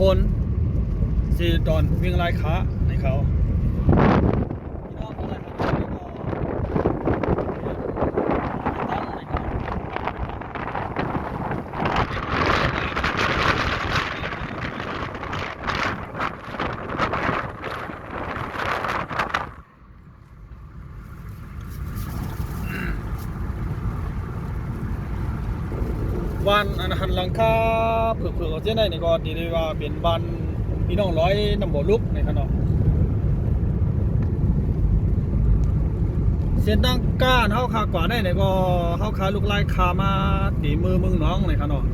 พลสี่ตอนวิ่งไล่ค้าในเขาพี่น้องอะไรครับนี่ก็ตั้งในเขา วันอันหันหลังคาเผือกๆเอาเจ้าได้นี่ก็ดีเลยว่าเป็นบ้านพี่น้องร้อยน้ำบ่ลุกในขนมเส้นดังก้านเฮาคากว่าได้นี่ก็เฮาคาลูกไลายคามาตีมือมึงน้องในขนม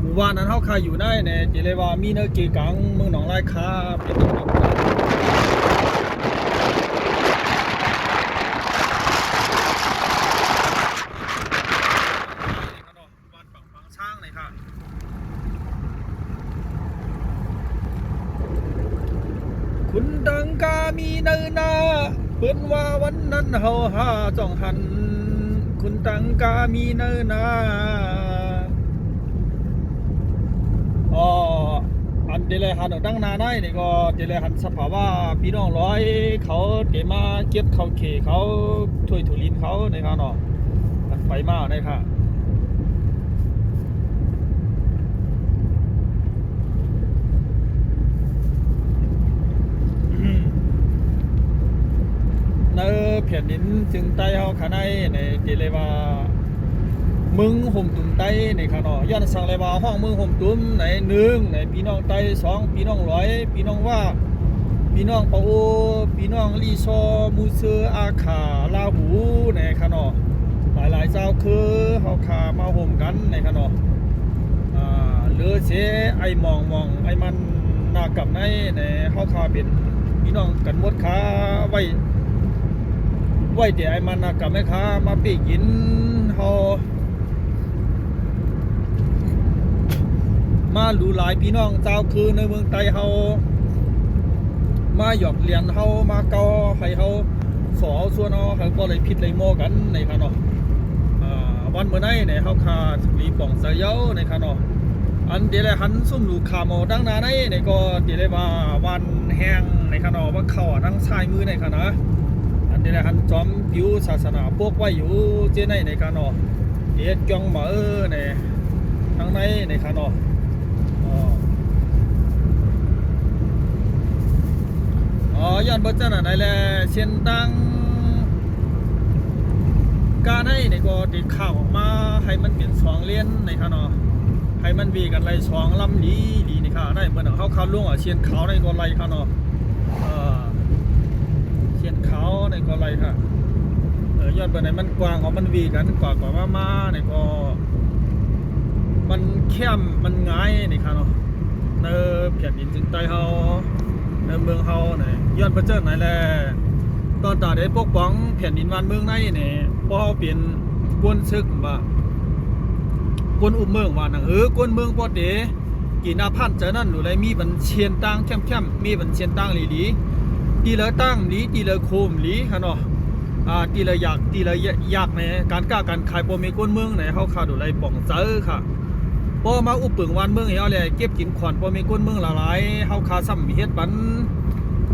หมู่บ้านนั้นเฮาคาอยู่ได้เนี่ยดีเลยว่ามีเนื้อเกกังมึงน้องไลายคาเป็นต้นแบบนั้นบ้านปังปังช่างเลยค่ะ คุณ ดังกามีเนินนาเปิ้นว่าวันนั้นเฮาหาจ้องหัน คุณตังกามีเนินนาอ๋ออันเดลยหันดังนาได้นี่ก็เดลยหันสภาวะพี่น้องร้อยเขาเดมาเก็บเขาเขเขาถ้วยถุลินเขาในครับเนาะมันไปมาได้ค่ะ ใน แผ่นดินจึงใต้เฮาขาในในที่เรียว่ามึงห่มตุ่มใต้ในขะเนาะย้อนสั่งเลยว่าห้องมึงห่มตุ่มในหนึ่งในพี่น้องใต้สองพี่น้องร้อยพี่น้องว่าพี่น้องปะโอพี่น้องลีซอมูเซออาขาลาหูในขะเนาะหลายๆเจ้าคือเฮาขามาห่มกันในขะเนอ่าเหลือเสไอมองมองไอมันหน้ากับในในเฮาขาเป็นพี่น้องกันหมดขาไว้ ไว้เดี๋ยวไอ้มันน่ะกับแม่ค้ามาปีกินเฮามาหลูหลายพี่น้องเจ้าคือในเมืองไทยเฮามาหยอกเหรียญเฮามาเกาให้เฮาสอส่วนเฮาเขาก็เลยผิดเลยโมกันในค่ะเนาะอ่าวันเมื่อไหร่ในเฮาคาลีป่องเสยเยาในค่ะเนาะอันเดี๋ยวเลยหันซุ่มหลูขาหมอดังนาในในก็เดี๋ยวเลยว่าวันแห้งในค่ะเนาะว่าเข้าทั้งชายมือในค่ะนะ นนี้แหละฮันจอมผิวศาสนาพวกไว้อยู่เจในในคานอเอ็ดจองมาเออในทางในในคานออ๋ออ๋อย้อนบอร์จันอะไรแหละเชียนตั้งการให้ในก็ติดข่าวออกมาให้มันเป็นสองเลี้ยนในคานอให้มันวีกันไรสองลำดีดีในค่ะได้เหมือนเขาเขาล่วงอะเชียนเขาในก็ไรคานอเออ เขียนเขาในก็ไรค่ะเออยอดเบอร์ไหนมันกว้างของมันวีกันกว่ากว่ามามาในก็มันเข้มมันง่ายนี่ค่ะเนาะในแผ่นดินจึงใต้เฮาในเมืองเฮาเนี่ยยอดประเจิดไหนแหละตอนตาได้ปกป้องแผ่นดินวันเมืองในเนี่ยพอเฮาเปลี่ยนกวนซึกว่ากวนอุ้มเมืองว่านังเออกวนเมืองปอดเดกี่นาพันเจอนั่นหรือไรมีบันเชียนตังเข้มๆมีบันเชียนตังหลีหลี ตีละตั้งหลีตีละโคมหลีค่ะเนาะอ่าตีละอยากตีละอยากในการกล้าการขายปอมีก้นเมืองในเฮาขาดูไรป่องเจอค่ะพอมาอุปปึงวันเมืองเฮาเลยเก็บกินขวัญปอมีก้นเมืองละหลายเฮาขาซ้ำเฮ็ดปัน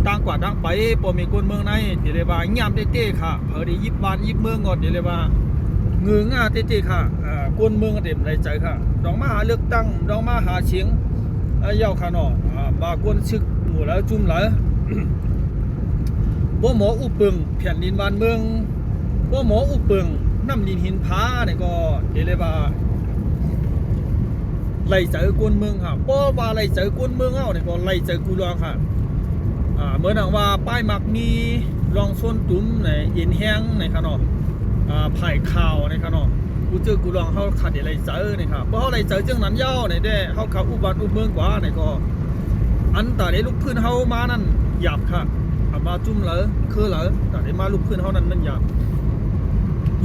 ต่างกว่าดังไปปอมีก้นเมืองในตีเลยว่ายามเต้ๆค่ะเฮาได้ยิบบ้านยิบเมืองก่อนตีเลยว่าเงืองอะเต้ๆค่ะอ่าก้นเมืองเต็มไรใจค่ะดอกมาหาเลือกตั้งดอกมาหาเสียงเอ้ยเย้าค่ะเนาะอ่าบาก้นชึกหมู่แล้วจุ่มแล้ว บ่หมออุปึงแผ่นดินบ้านเมืองบ่หมออุปึงน้ำดินหินผาเนี่ยก็เห็นเลยว่าไหลเจอกวนเมืองค่ะบ่ว่าไหลเจอกวนเมืองเฮาเนี่ยก็ไหลเจอกูรองค่ะอ่าเหมือนอย่างว่าป้ายมักมีรองส้นตุ้มในเย็นแห้งในค่ะเนาะอ่าไผ่ขาวในค่ะเนาะกูเจอกูรองเฮาขัดไล่เจอเนี่ยค่ะบ่เฮาไล่เจอจังนั้นยาวเนี่ยเด้เฮาข้าอุบัติอุเมืองกว่าเนี่ยก็ อันตาได้ลูกพื้นเฮามานั่นหยาบค่ะ อามาจุ่มเหลอคือเหลอแต่ได้มาลูกพื้นเท่านั้นมันอยาก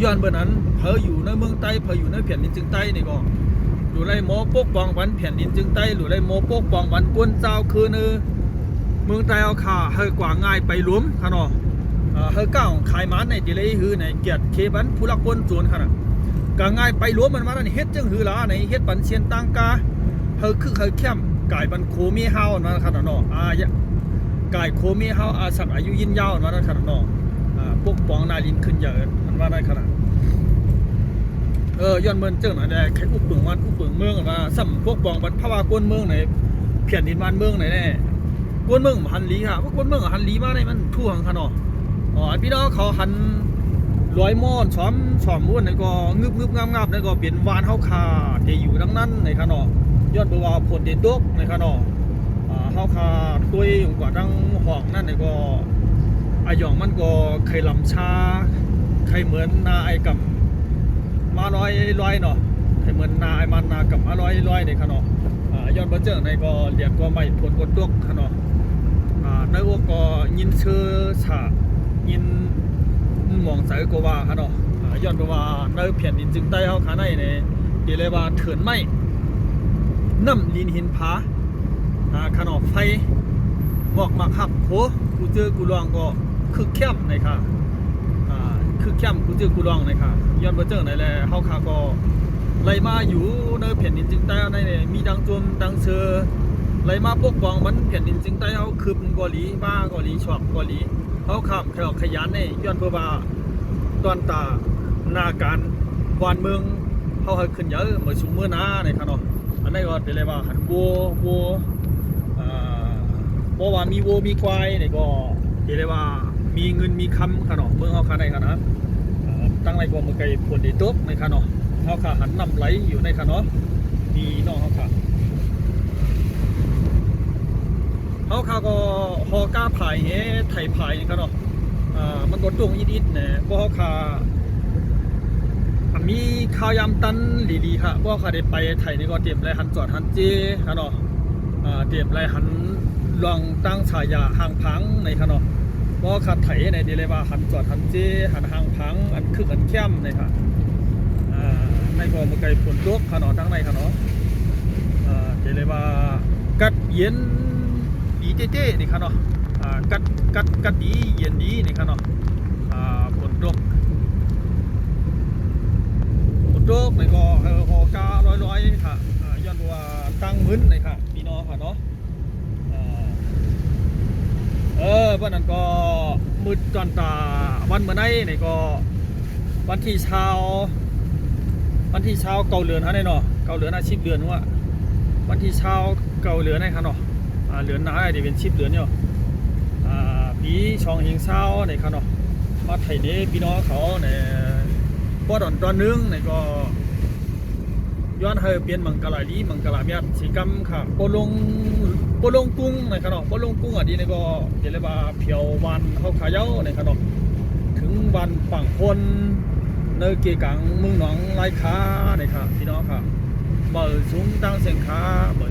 ย้อนเบอร์นั้นเพออยู่ในเมืองใต้เพออยู่ในแผ่นดินจึงใต้นี่ก็หรือไรโมปกปองวันแผ่นดินจึงใต้หรือไรโมปกปองวันกวนเจ้าคือเนื้อเมืองใต้เอาขาเฮอกว่าง่ายไปหลวมค่ะเนาะเอ่อเฮก้าวขายมันในดิเลยฮือในเกียรติเคบันผู้ลักคนจวนค่ะน่ะก็ง่ายไปหลวมมันมานั่นเฮ็ดจังฮือลาในเฮ็ดปันเชียนตังกาเฮอคือเฮอเข้มกายบันโคมีเฮาอันว่าขนาดเนาะอายะ กายโคมีเฮาอาศักอายุยืนยาวอันว่าขนาดนอ่าปกป้องนาลินขึ้นเยอะอันว่าได้ขนาดเออย้อนเมืองเจ้าหน่อยได้ใครอุปปึงวันอุปปึงเมืองว่าซ้ำปกปองบันพวากวนเมืองไหนเพียนดินบ้านเมืองไหนแน่กวนเมืองหันลีค่ะพว่ากวนเมืองหันลีมาได้มันทั่วงขนาดอ๋อพี่น้องเขาหันร้อยม้อนช้อมช้อมม้วนในก็งึบงึบงามงามในก็เป็นวานเฮาคาเทอยู่ดังนั้นในคะเนาะยอดเบว่าผลเด็ดดกในคะเนาะอ่า เฮาคาตัวอยู่กว่าดังหองนั่นในก็อาหยองมันก็เคยลำชาเคยเหมือนนาไอกับมาลอยลอยเนาะเคยเหมือนนาไอมันนากับมาลอยลอยในคะเนาะอ่ายอดบ่เจอในก็เรียกก็ไม่ผลกดดกคะเนาะอ่าในว่าก็ยินเชื่อฉายินมองใส่ก็ว่าฮะเนาะอ่าย้อนไปว่าในแผ่นดินจึงใต้เฮาขาในเนี่ยเดี๋ยวเลยว่าเถินไหมน้ำลินหินผา ขนอไฟหมอกมาขับโหกูเจอกูลองก็คือเข้มในค่ะอ่าคือเข้มกูเจอกูลองในค่ะย้อนบ่เจอไหนแลเฮาขาก็ไล่มาอยู่ในแผ่นดินจึงใต้ในเนี่ยมีดังจมดังเซอไล่มาปกป้องมันแผ่นดินจึงใต้เฮาคืบกอหลีบ้ากอหลีชอบกอหลีเขาขับขยอกขยันนี่ย้อนเพื่อว่าตอนตาหน้าการวานเมืองเขาให้ขึ้นเยอะเหมือนชุมเมื่อนาในครับเนาะอันนี้ก็เป็นอะไรว่าหันวัววัว เพราะว่ามีวัวมีควายนี่ก็เป็นอะไรว่ามีเงินมีคำครับเนาะเมืองเขาขาในครับนะอ่าตั้งในกว่ามือไกลผลดีตกในครับเนาะเขาขาหันนำไหลอยู่ในครับเนาะมีน้องเขาขาเขาเขาก็ฮอก้าผายเฮไถผายนี่ครับเนาะอ่ามันก็ตรงอิดๆเนี่ยบ่เขาคาอะมีข้าวยำตันหลีๆค่ะบ่เขาได้ไปไถนี่ก็เตรียมไรหันจอดหันเจครับเนาะอ่าเตรียมไรหัน ลองตั้งฉายาห่างพังในครับเนาะบ่ขัดไถในเดเลยว่าหันจอดหันเจหันห่างพังอันคึกอันเข้มในค่ะในก็มันไกลฝนตกค่ะเนาะทั้งในค่ะเนาะอ่าเดี๋ยวเลยว่ากัดเย็นดีเต้ๆนี่ครับเนาะอ่ากัดกัดกัดดีเย็นดีนี่ครับเนาะอ่าฝนตกฝนตกนี่ก็เออหอกาลอยๆค่ะอ่าย้อนว่าตั้งมึนนี่ค่ะพี่น้องค่ะเนาะอ่า เออวันนั้นก็มืดจอนตาวันเมื่อไหร่นี่ก็ วันที่เช้า วันที่เช้าเกาเหลือนฮะเนี่ยเนาะเกาเหลือนอาชีพเดือนว่าวันที่เช้าเกาเหลือนในครับเนาะอ่าเหลือนน้าเดี๋ยวเป็นชิปเหลือนเนี่ยอ่าปีช่องเฮงเช้าในครับเนาะมาไทยนี้พี่น้องเขาเนี่ยป้อดอนตอนนึงเนี่ยก็ย้อนเฮอเปลี่ยนมังกรลาลีมังกรลาเมียสีกำค่ะโปลง โปลงกุ้งในครับเนาะโปลงกุ้งอะดีในก็เดี๋ยวเรียกว่าเพียววันเขาขายาในครับเนาะถึงวันฝั่งคนเนเกกังมืองหนองไรค้าในครับพี่น้องครับ mở xuống tăng xiềng khá mở xuống khá